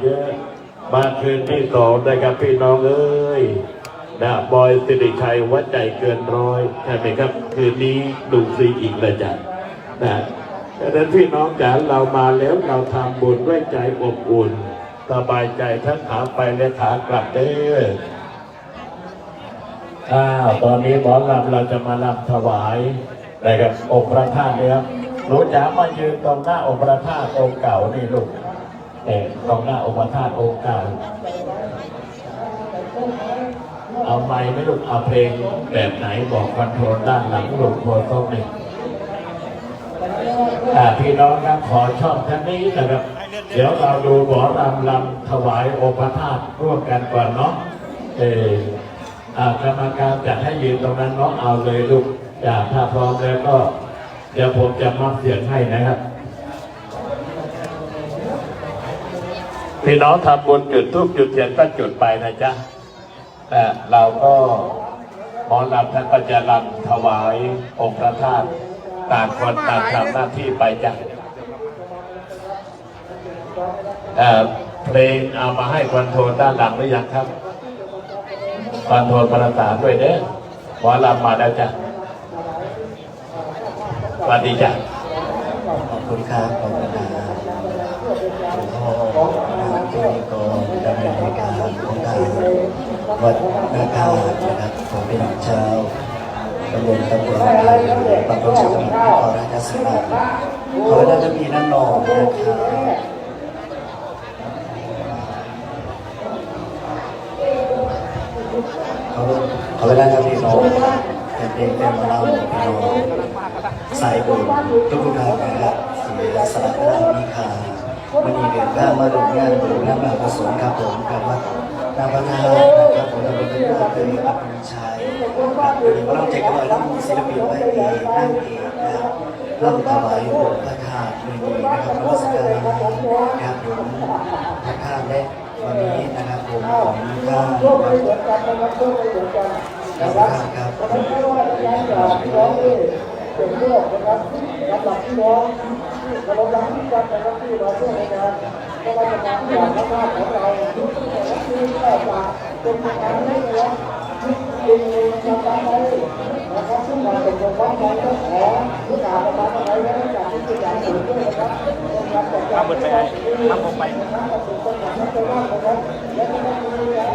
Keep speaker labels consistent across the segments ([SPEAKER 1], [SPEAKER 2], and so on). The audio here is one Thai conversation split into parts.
[SPEAKER 1] เยอะ มาคืนที่สองนะครับพี่น้องเอ้ยนะบอยสิริชัยวัดใจเกินร้อยใช่ไหมครับ คืนนี้ดูซีอีกและจ้ะนะดังนั้นพี่น้องจ๋าเรามาแล้วเราทำบุญด้วยใจอบอุ่น สบายใจทั้งขาไปและขากลับเด้ออ้าวตอนนี้หมอลำเราจะมาลำถวายนะครับองค์พระธาตุเนี่ยครับหนูจ๋ามายืนตรงหน้าองค์พระธาตุองค์เก่านี่ลูก เออตรงหน้าองค์พระธาตุองค์เก่าเอาไม้ไม่ลูกเอาเพลงแบบไหนบอกคอนโทรลด้านหลังลูกโพสต์หนึ่งอ่พี่น้องครับขอชอบท่านนี้นะครับ เดี๋ยวเราดูหมอลำลำถวายองค์พระธาตุร่วมกันก่อนเนาะเอออ่ากรรมการจะให้ยืนตรงนั้นเนาะเอาเลยลูกจ้าถ้าพร้อมแล้วก็ เดี๋ยวผมจะมอบเสียงให้นะครับ พี่น้องทำบุญจุดทูบจุดเทียนก็จุดไปนะจ๊ะแต่เราก็หมอลำท่านก็จะรำถวายองค์พระธาตุต่างคนต่างทำหน้าที่ไปจ้ะเออเพลงเอามาให้คอนโทรด้านหลังหรือยังครับคอนโทรประสานด้วยเด้อหมอลำมาแล้วจ้ะสวัสดีจ้ะ
[SPEAKER 2] ขอบคุณครับขอบคุณครับ หลวงพ่อนะครับที่มีกองดำเนินรายการของทางวัดนาคานะครับผมเป็นชาวตำบลตำบลนาคาบางคนจังหวัดนครราชสีมาขอเวลาจะมีน้ำนองนะครับขอขอเวลาจะมีน้องเป็นเพลงเป็นมาเล่าพี่น้องสายบุญทุกท่านนะครับเสียสละเวลามีค่า วันนี้เดินทางมาดูงานบุญงานมหากุศลครับผมกับวัดนาประทานะครับผมดำเนินการโดยอัปริชัยครับวันนี้มาเล่าใจกันหน่อยแล้วมีศิลปินไว้เอกนั่งเอกนะครับเล่าถวายองค์พระธาตุในนี้นะครับนมัสการครับผมพระธาตุและวันนี้นะครับผมของท่านครับครับ
[SPEAKER 3] เป็นโลกนะครับรับหลักพี่น้อง เราดังที่กันนะครับที่เราช่วยในการก็ว่าจะการอย่างพระธาตุของเราทุกที่แต่ละที่ก็จะเป็นการให้นะครับจริงๆจะทำให้นะครับซึ่งเราเป็นคนรับใช้ก็ขอผู้กาประมาณอะไรไว้จากที่ตัวอย่างอื่นด้วยนะครับทำบนไปทำผมไปนะครับนคนองนั้นไปว่านะครับและก็ต้องมีการ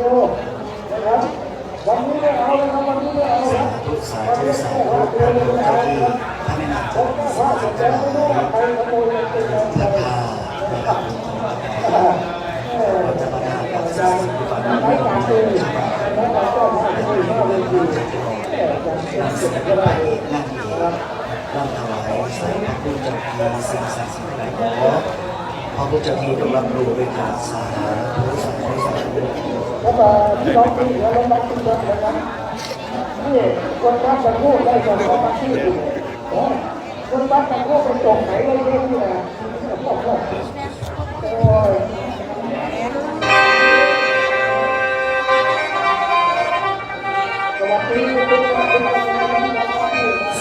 [SPEAKER 3] ก้ผ้าเดียวนะครับวันนี้ไม่เอานะครับวันนี้ไม่เอา
[SPEAKER 2] สา
[SPEAKER 3] นะ
[SPEAKER 2] ธุสาธุสาธุท่านผู้เจ้าที่พระแม่นาง
[SPEAKER 3] ผ
[SPEAKER 2] จัน
[SPEAKER 3] ม
[SPEAKER 2] ท
[SPEAKER 3] แก้
[SPEAKER 2] ร์
[SPEAKER 3] ผ้า
[SPEAKER 2] ศ
[SPEAKER 3] เสร็
[SPEAKER 2] รี
[SPEAKER 3] จ
[SPEAKER 2] จัน
[SPEAKER 3] แล้ว
[SPEAKER 2] ทร์
[SPEAKER 3] ไม่
[SPEAKER 2] พ
[SPEAKER 3] รู้
[SPEAKER 2] ระ
[SPEAKER 3] ครขโมยเป็นน
[SPEAKER 2] ธานะครับวัดประธานกับสิ่งที่ฝันไม่ได้ฉบับ
[SPEAKER 3] แล้วเราก็มาคุยมาเลยดีแต่ยัง
[SPEAKER 2] นำ
[SPEAKER 3] เส
[SPEAKER 2] เส
[SPEAKER 3] ร็
[SPEAKER 2] น
[SPEAKER 3] จ
[SPEAKER 2] อ
[SPEAKER 3] ก็
[SPEAKER 2] พ
[SPEAKER 3] ได้
[SPEAKER 2] ระเอกนางเอกร่ำถวายใส่พระพุทธเจ้าที่สิ่งศักดิ์สิทธิ์หลายขอพระพุทธเจ้าที่จงรับรู้ด้วยการสาธุสาธุสาธุ
[SPEAKER 3] แล้วก็ที่น้องที่เหลือเรารับทุกคนนะครับนี่คนรับตะโก้ได้ส่งเข้ามาที่อยู่คนรับตะโก้เป็นตรงไหนเราเรียกนี่นะโอ้ยสวัสดีทุกท่าน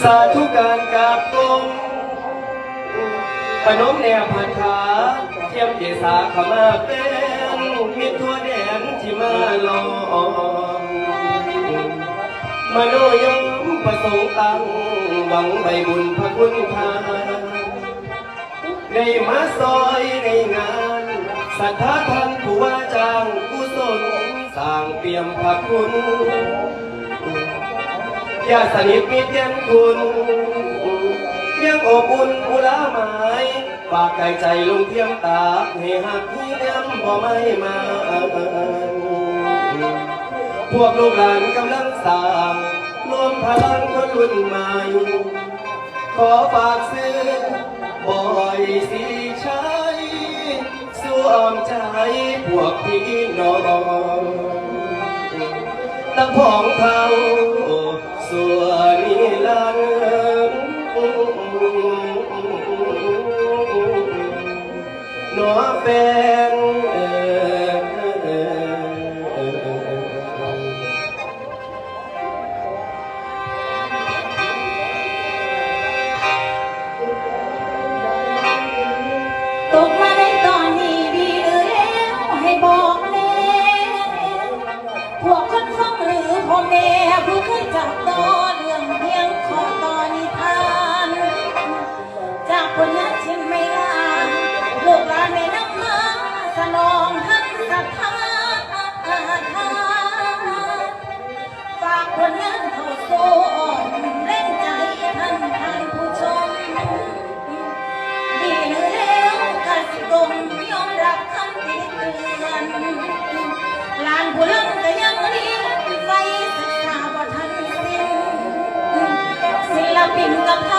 [SPEAKER 2] สาธุการกราบตรงปนมแนวผ่านขาเทียมเจสาขมาเป็นมิตรทั่วแด ที่มาลองมโนยมประสงค์ตั้งหวังใบบุญพระคุณทานได้มาซอยในงานศรัทธาท่านผู้ว่าจ้างกุศลสร้างเปี่ยมพระคุณญาติสนิทมิตรยันคุณยังอบอุ่นอุลาหมายฝากไกลใจลงเทียมตาให้หักที่เลี้ยมบ่ไม่มา พวกลูกหลานกำลังสร้างรวมพลังคนรุ่นใหม่ ข
[SPEAKER 4] อฝากซื้อบอยสีชัยสวมใจพวกพี่น้องตั้งของเขาส่วนนิรันดร์
[SPEAKER 5] ผู้เคยจับต่อเรื่องเพียงขอต่อนิทาน จากคนนั้นชิมไม่ลาลูกหลานไม่นำมาสนองท่านศรัทธาฝากคนนั้นเข้าสู่เล่นใจท่านท่านผู้ชมดีแล้วกสิกรมยอมรับคำติเตือนลานผู้ลังก็ยัง ศิล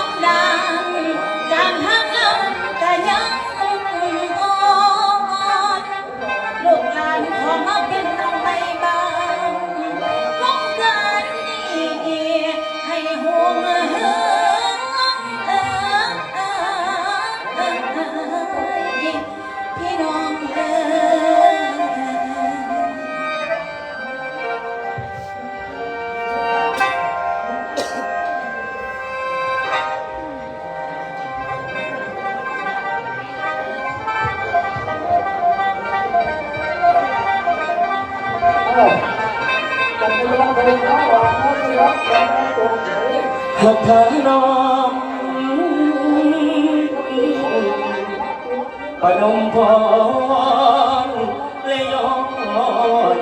[SPEAKER 5] หัก
[SPEAKER 4] ทางน้องปนมพรและยอ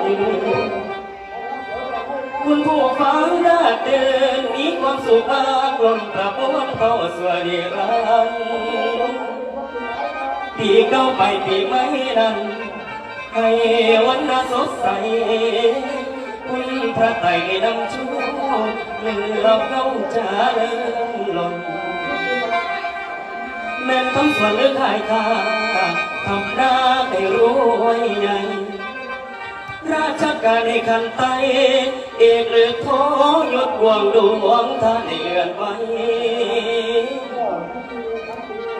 [SPEAKER 4] ยินคุณผู้ฟังได้เดินมีความสุขอากลมกระบวนเข้าสวัสดีรันปีเก้าไปปีใหม่นั้นให้วันน่าสดใส คุณพระไตรนำชูเลือกเก้าจาเริญหล่นแม่นคำสวนเลือกหายคาทำหน้าให้รวยใหญ่ราชการในขันไตเอกหรือโทยศวงดวงท่านเลือนไว้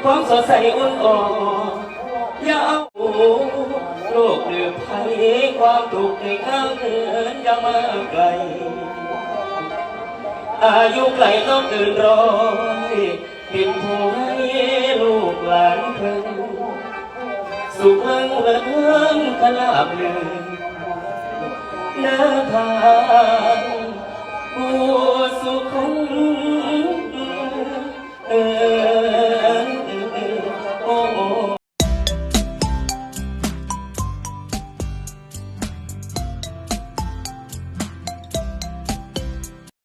[SPEAKER 4] ความสดใสอุ่นอ่อนยาเอาโลกห รือภัยความทุกข์ในข้างเดินยังมาไกล อายุไกลต้องตื่นร้อยเป็นผู้ให้ลูกหลานเพิ่งสุขเอิงเอิงกะลาบลืนเนื้อทางผู้สุขคง